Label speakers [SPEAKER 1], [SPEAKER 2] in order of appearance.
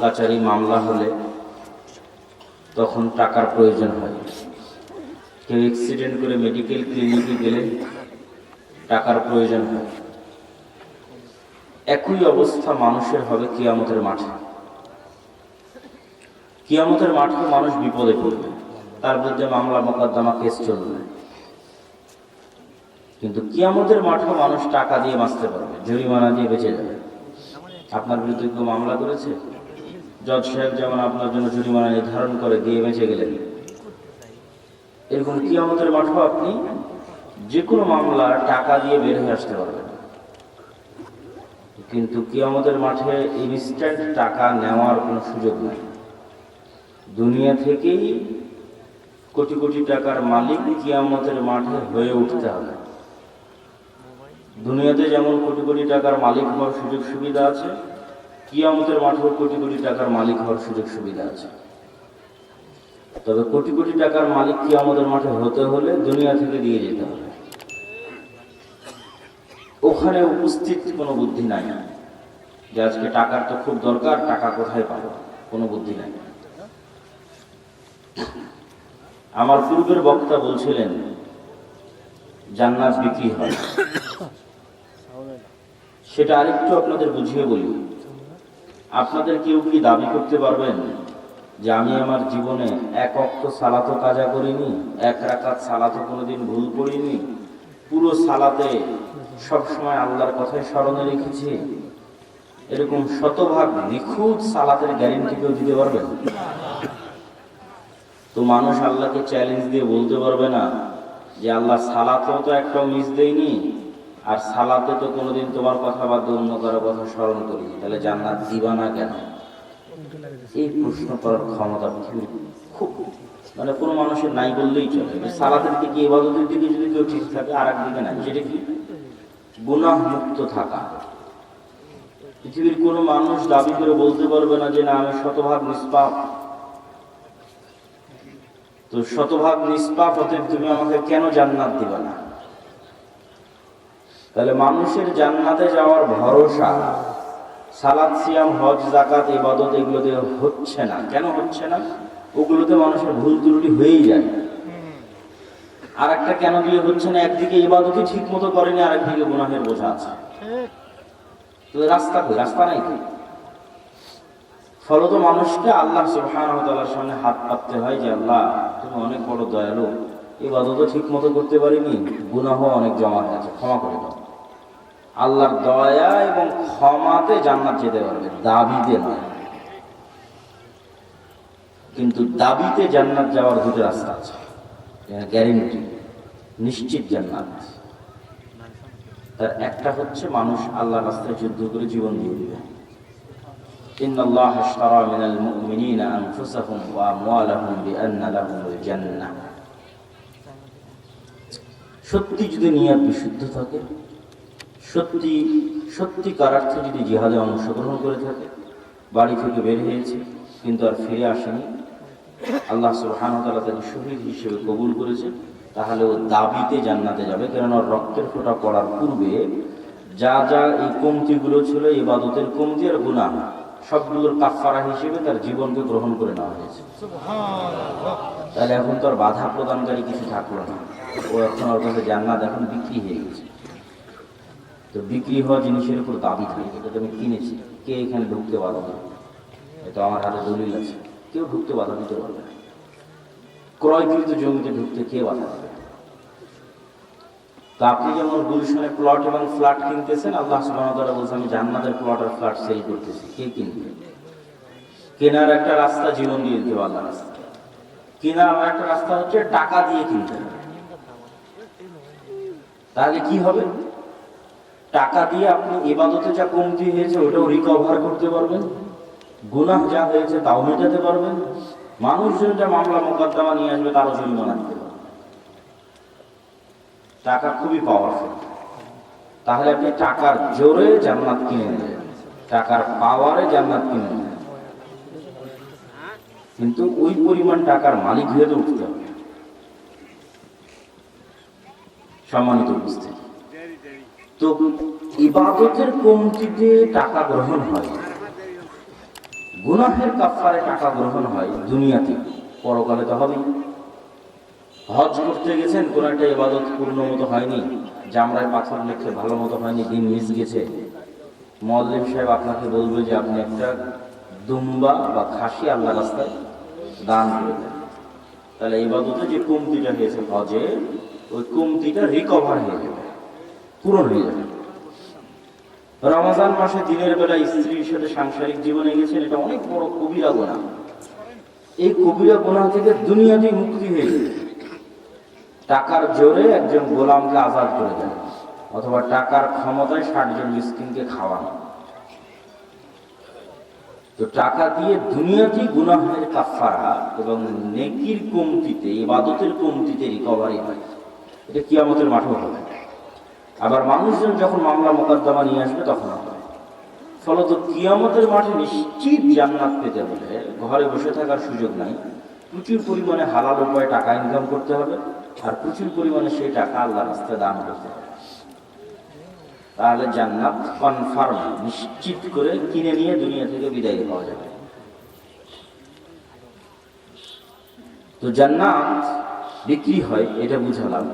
[SPEAKER 1] কাচারি মামলা হলে তখন টাকার প্রয়োজন হয়। কেউ অ্যাক্সিডেন্ট করে মেডিকেল ক্লিনিকে গেলে টাকার প্রয়োজন হয়। একই অবস্থা মানুষের হবে কিয়ামতের মাঠে। কিয়ামতের মাঠে মানুষ বিপদে পড়বে। তার বিরুদ্ধে মামলা, মোকদ্দমা, কেস চলবে। কিন্তু কিয়ামতের মাঠে মানুষ টাকা দিয়ে বাঁচতে পারবে, জরিমানা দিয়ে বেঁচে যাবে। আপনার বিরুদ্ধে কেউ মামলা করেছে? জজ সাহেব যেমন আপনার জন্য জরিমানা নির্ধারণ করে দিয়ে বেঁচে গেলেন। এরকম কিয়ামতের মাঠেও আপনি যে কোনো মামলা টাকা দিয়ে বের হয়ে আসতে পারবেন। কিন্তু কিয়ামতের মাঠে ইনস্ট্যান্ট টাকা নেওয়ার কোনো সুযোগ নেই। দুনিয়া থেকেই কোটি কোটি টাকার মালিক কিয়ামতের মাঠে হয়ে উঠতে হবে। দুনিয়াতে যেমন কোটি কোটি টাকার মালিক হওয়ার সুযোগ সুবিধা আছে কিয়ামতের মাঠেও কোটি কোটি টাকার মালিক হওয়ার সুযোগ সুবিধা আছে। তবে কোটি কোটি টাকার মালিক কিয়ামতের মাঠে হতে হলে দুনিয়া থেকে দিয়ে যেতে হবে। ওখানে উপস্থিত কোনো বুদ্ধি নাই। যে আজকে টাকার তো খুব দরকার, টাকা কোথায় পাবো? কোনো বুদ্ধি নাই। আমার পূর্বের বক্তা বলছিলেন, জান্নাত বিক্রি হয়। সেটা আরেকটু আপনাদের বুঝিয়ে বলি। আপনাদের কেউ কি দাবি করতে পারবেন যে আমি আমার জীবনে এক অক্ত সালাতো কাজা করিনি, এক রাকাত সালাতো কোনোদিন ভুল করিনি? পুরো সালাতে সবসময় আল্লাহর কথাই স্মরণে রেখেছি। এরকম শতভাগ নিখুঁত সালাতের গ্যারেন্টি কেউ দিতে পারবেন তো মানুষ আল্লাহকে চ্যালেঞ্জ দিয়ে বলতে পারবে না যে আল্লাহ সালাতেও তো একটাও মিস দেয়নি আর সালাতে তো কোনোদিন তোমার কথা দিয়ে অন্য কারও কথা স্মরণ করি তাহলে জান্নাত দিবা না কেন? এই প্রশ্ন করার ক্ষমতা পৃথিবীর খুব মানে কোনো মানুষের নাই বললেই চলে। সালাতের দিকে, ইবাদতের দিকে যদি কেউ ঠিক থাকে আর একদিকে নাই। সেটা কি? গুনাহ মুক্ত থাকা। পৃথিবীর কোনো মানুষ দাবি করে বলতে পারবে না যে, না, আমি শতভাগ নিষ্পাপ। তো শতভাগ নিষ্পাপ হতে তুমি আমাকে কেন জান্নাত দিবে না? তাহলে মানুষের জান্নাতে যাওয়ার ভরসা, সালাদ, সিয়াম, হজ জাকাত ইবাদত এগুলোতে হচ্ছে না। কেন হচ্ছে না? ওগুলোতে মানুষের ভুল ত্রুটি হয়েই যায়। আর একটা কেন দিয়ে হচ্ছে না? একদিকে ইবাদতই ঠিক মতো করেনি আর একদিকে গুনাহের বোঝা আছে। তো রাস্তা কই? রাস্তা নাই কি ফলত মানুষকে আল্লাহ সুবহানাহু সামনে হাত পাততে হয় যে, আল্লাহ, তুমি অনেক বড় দয়ালু। ইবাদতও ঠিক মতো করতে পারিনি গুনাহ অনেক জমা আছে। ক্ষমা করে দাও। আল্লাহর দয়া এবং ক্ষমাতে জান্নাত যেতে পারবে দাবিতে নয় কিন্তু দাবিতে জান্নাত যাওয়ার দুটো রাস্তা আছে গ্যারেন্টি নিশ্চিত জান্নাত তার একটা হচ্ছে মানুষ আল্লাহর রাস্তায় যুদ্ধ করে জীবন দিয়ে দিবে إن الله اشترى من المؤمنين أنفسهم وأموالهم بأن لهم الجنة সত্যি যদি নিয়াত বিশুদ্ধ থাকে সত্যি সত্যি কারার্থে যদি জিহাদে অংশগ্রহণ করে থাকে বাড়ি থেকে বের হয়েছে কিন্তু আর ফিরে আসেনি আল্লাহ সুবহান তালা তাকে শহীদ হিসেবে কবুল করেছে তাহলে ও দাবিতে জান্নাতে যাবে কেননা রক্তের ফোঁটা পড়ার পূর্বে যা যা এই কমতিগুলো ছিল ইবাদতের কমতি আর গুনাহ সবগুলোর কাফারা হিসেবে তার জীবনকে গ্রহণ করে নেওয়া হয়েছে। তাহলে এখন তো আর বাধা প্রদানকারী কিছু থাকল না ও এখন ওর কাছে জান্নাত এখন বিক্রি হয়ে গেছে। তো বিক্রি হওয়া জিনিসের উপর দাবি থাকে, এটা আমি কিনেছি। কে এখানে ঢুকতে বাধা দেবে এটা আমার হাতে দলিল আছে। কেউ ঢুকতে বাধা দিতে পারবে না। ক্রয়কৃত জমিতে ঢুকতে কে বাধা দেবে? তো আপনি যেমন গুলশানে প্লট এবং ফ্ল্যাট কিনতেছেন, আল্লাহ তাআলা বলছে, আমি জান্নাতের প্লট আর ফ্ল্যাট সেল করতেছি। কে কিনবে? কেনার একটা রাস্তা জীবন দিয়ে দিতে আল্লাহ রাস্তা কেনার আর একটা রাস্তা হচ্ছে টাকা দিয়ে কিনতে তাহলে কি হবে? টাকা দিয়ে আপনি ইবাদতে যা কমতি হয়েছে, ওটাও রিকভার করতে পারবেন। গুনাহ যা হয়েছে, তাও মেটাতে পারবেন। মানুষজন যা মামলা মোকদ্দমা নিয়ে আসবে, তারও জরিমানা দিতে টাকা খুবই পাওয়ারফুল তাহলে আপনি টাকার জোরে জান্নাত কিনে নেবেন। টাকার পাওয়ারে জান্নাত কিনে নেবেন। কিন্তু ওই পরিমাণ টাকার মালিক হয়ে তো উঠতে হবে। সম্মানিত উপস্থিতি। তো ইবাদতের কমতিতে টাকা গ্রহণ হয়। গুনাহের কাফারে টাকা গ্রহণ হয় দুনিয়াতে। পরকালে তো হবেই। হজ করতে গেছেন, কোন একটা ইবাদত পূর্ণ মতো হয়নি। জামরায় পাথর লেখে ভালো মতো হয়নি, দিন মিস গেছে। মল্লিম সাহেব আপনাকে বলবে যে আপনি একটা দুম্বা বা খাসি আল্লাহ রাস্তায় দান করে তাহলে ইবাদতে যে কমতিটা হয়েছে হজে, ওই কমতিটা রিকভার হয়ে যাবে পূরণ হয়ে যাবে রমজান মাসে দিনের বেলা স্ত্রীর সাথে সাংসারিক জীবনে গেছেন, এটা অনেক বড় কবিরা গোনা। এই কবিরা গোনা থেকে দুনিয়াতে মুক্তি হয়ে যাবে টাকার জোরে একজন গোলামকে আজাদ করে দেন, অথবা টাকার ক্ষমতায় ষাট জন মিসকিনকে খাওয়ানো। তো টাকা দিয়ে দুনিয়াতেই গুনাহের কাফারা এবং নেকির কমতিতে, ইবাদতের কমতিতে রিকভারি হয়। এটা কিয়ামতের মাঠেও হবে আবার মানুষজন যখন মামলা মোকদ্দমা নিয়ে আসবে তখন ফলত কিয়ামতের মাঠে নিশ্চিত জান্নাত পেতে হলে ঘরে বসে থাকার সুযোগ নাই। প্রচুর পরিমাণে হালাল উপায়ে টাকা ইনকাম করতে হবে আর প্রচুর পরিমাণে সেই টাকা আল্লাহ রাস্তায় দান করতে হবে। তাহলে জান্নাত কনফার্ম নিশ্চিত করে কিনে নিয়ে দুনিয়া থেকে বিদায় পাওয়া যাবে। তো জান্নাত বিক্রি হয়, এটা বুঝালাম।